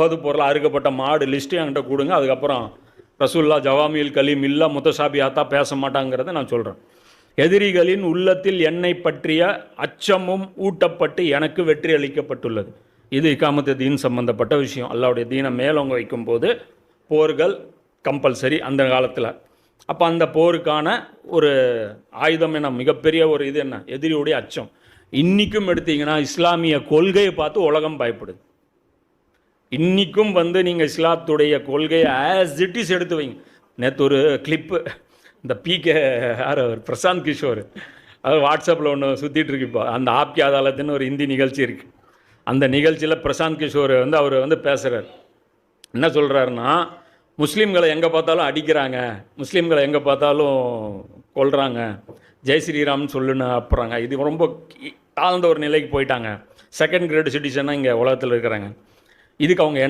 பது பொருள் அறுக்கப்பட்ட மாடு லிஸ்ட்டு என்கிட்ட கொடுங்க. அதுக்கப்புறம் ரசூல்லா ஜவாமியில் கலீம் இல்லா முத்தசாபியாத்தா பேச மாட்டாங்கிறத நான் சொல்கிறேன் எதிரிகளின் உள்ளத்தில் என்னை பற்றிய அச்சமும் ஊட்டப்பட்டு எனக்கு வெற்றி அளிக்கப்பட்டுள்ளது. இது இக்காமத்து தீன் சம்பந்தப்பட்ட விஷயம். அல்லாவுடைய தீனை மேலோங்க வைக்கும்போது போர்கள் கம்பல்சரி அந்த காலத்தில். அப்போ அந்த போருக்கான ஒரு ஆயுதம் என்ன? மிகப்பெரிய ஒரு இது என்ன? எதிரியுடைய அச்சம். இன்றைக்கும் எடுத்தீங்கன்னா இஸ்லாமிய கொள்கையை பார்த்து உலகம் பயப்படுது. இன்றைக்கும் வந்து நீங்கள் இஸ்லாத்துடைய கொள்கையை ஆஸ் இட் இஸ் எடுத்து வைங்க. நேற்று ஒரு கிளிப்பு இந்த பிகே யார் அவர்? பிரசாந்த் கிஷோர். அது வாட்ஸ்அப்பில் ஒன்று சுற்றிட்டு இருக்கு இப்போ. அந்த ஆப்கி அதாலத்துன்னு ஒரு ஹிந்தி நிகழ்ச்சி இருக்குது அந்த நிகழ்ச்சியில் பிரசாந்த் கிஷோர் வந்து அவர் வந்து பேசுகிறார் என்ன சொல்கிறாருன்னா முஸ்லீம்களை எங்கே பார்த்தாலும் அடிக்கிறாங்க. முஸ்லீம்களை எங்கே பார்த்தாலும் கொள்கிறாங்க ஜெய் ஸ்ரீராம்னு சொல்லுன்னு அப்புறாங்க. இது ரொம்ப தாழ்ந்த ஒரு நிலைக்கு போயிட்டாங்க. செகண்ட் கிரேட் சிட்டிசனாக இங்கே உலகத்தில் இருக்கிறாங்க. இதுக்கு அவங்க